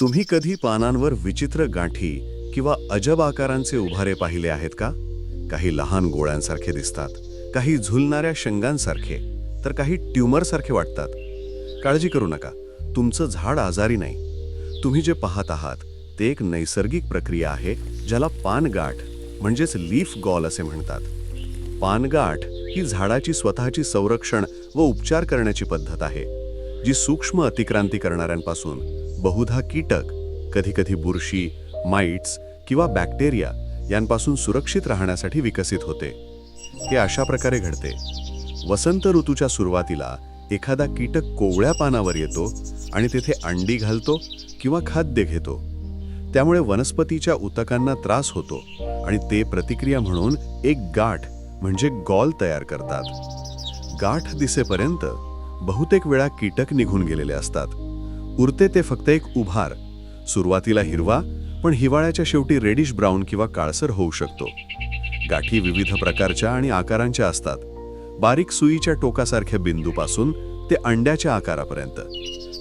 तुम्ही कधी पानांवर विचित्र गाठी किंवा अजब आकारांचे उभारे पाहिले आहेत का? काही लहान गोळ्यांसारखे दिसतात काही झुलणाऱ्या शेंगांसारखे तर काही ट्युमरसारखे वाटतात. काळजी करू नका तुमचं झाड आजारी नाही. तुम्ही जे पाहत आहात ते एक नैसर्गिक प्रक्रिया आहे ज्याला पानगाठ म्हणजेच लीफ गॉल असे म्हणतात. पानगाठ ही झाडाची स्वतःची संरक्षण व उपचार करण्याची पद्धत आहे जी सूक्ष्म अतिक्रांती करणाऱ्यांपासून बहुधा कीटक कधीकधी बुरशी माइट्स किंवा बॅक्टेरिया यांपासून सुरक्षित राहण्यासाठी विकसित होते. हे अशा प्रकारे घडते. वसंत ऋतूच्या सुरुवातीला एखादा कीटक कोवळ्या पानावर येतो आणि तेथे अंडी घालतो किंवा खाद्य घेतो. त्यामुळे वनस्पतीच्या उतकांना त्रास होतो आणि ते प्रतिक्रिया म्हणून एक गाठ म्हणजे गॉल तयार करतात. गाठ दिसेपर्यंत बहुतेक वेळा कीटक निघून गेलेले असतात. उरते ते फक्त एक उभार. सुरुवातीला हिरवा पण हिवाळ्याच्या शेवटी रेडिश ब्राऊन किंवा काळसर होऊ शकतो. गाठी विविध प्रकारच्या आणि आकारांच्या असतात. बारीक सुईच्या टोकासारख्या बिंदूपासून ते अंड्याच्या आकारापर्यंत.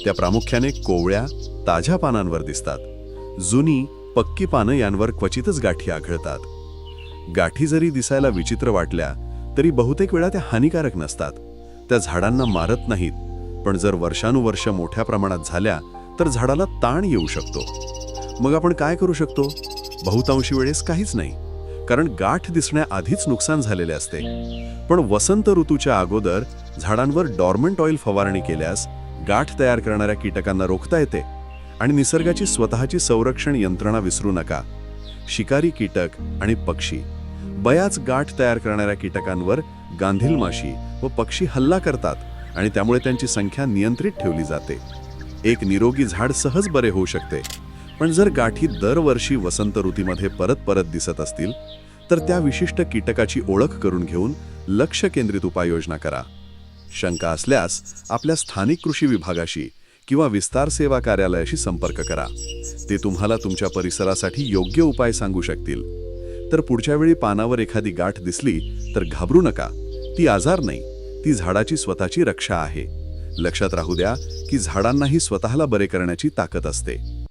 त्या प्रामुख्याने कोवळ्या ताज्या पानांवर दिसतात. जुनी पक्की पानं यांवर क्वचितच गाठी आढळतात गाठी जरी दिसायला विचित्र वाटल्या तरी बहुतेक वेळा त्या हानिकारक नसतात. त्या झाडांना मारत नाहीत पण जर वर्षानुवर्ष मोठ्या प्रमाणात झाल्या तर झाडाला ताण येऊ शकतो. मग आपण काय करू शकतो? बहुतांशी वेळेस काहीच नाही. कारण गाठ दिसण्याआधीच नुकसान झालेले असते. पण वसंत ऋतूच्या अगोदर झाडांवर डॉर्मंट ऑइल फवारणी केल्यास गाठ तयार करणाऱ्या कीटकांना रोखता येते आणि निसर्गाची स्वतःची संरक्षण यंत्रणा विसरू नका. शिकारी कीटक आणि पक्षी. बयाच गाठ तयार करणाऱ्या कीटकांवर गांधील माशी व पक्षी हल्ला करतात. आणि त्यामुळे त्यांची संख्या नियंत्रित ठेवली जाते. एक निरोगी झाड सहज बरे होऊ शकते. पण जर गाठी दरवर्षी वसंत ऋतूमध्ये परत परत दिसत असतील तर त्या विशिष्ट कीटकाची ओळख करून घेऊन लक्ष केंद्रित उपाययोजना करा. शंका असल्यास आपल्या स्थानिक कृषी विभागाशी किंवा विस्तार सेवा कार्यालयाशी संपर्क करा. ते तुम्हाला तुमच्या परिसरासाठी योग्य उपाय सांगू शकतील. तर पुढच्या वेळी पानावर एखादी गाठ दिसली तर घाबरू नका. ती आजार नाही. ती झाडाची स्वतःची रक्षा आहे. लक्षात राहू द्या की झाडांनाही स्वतःला बरे करण्याची ताकद असते.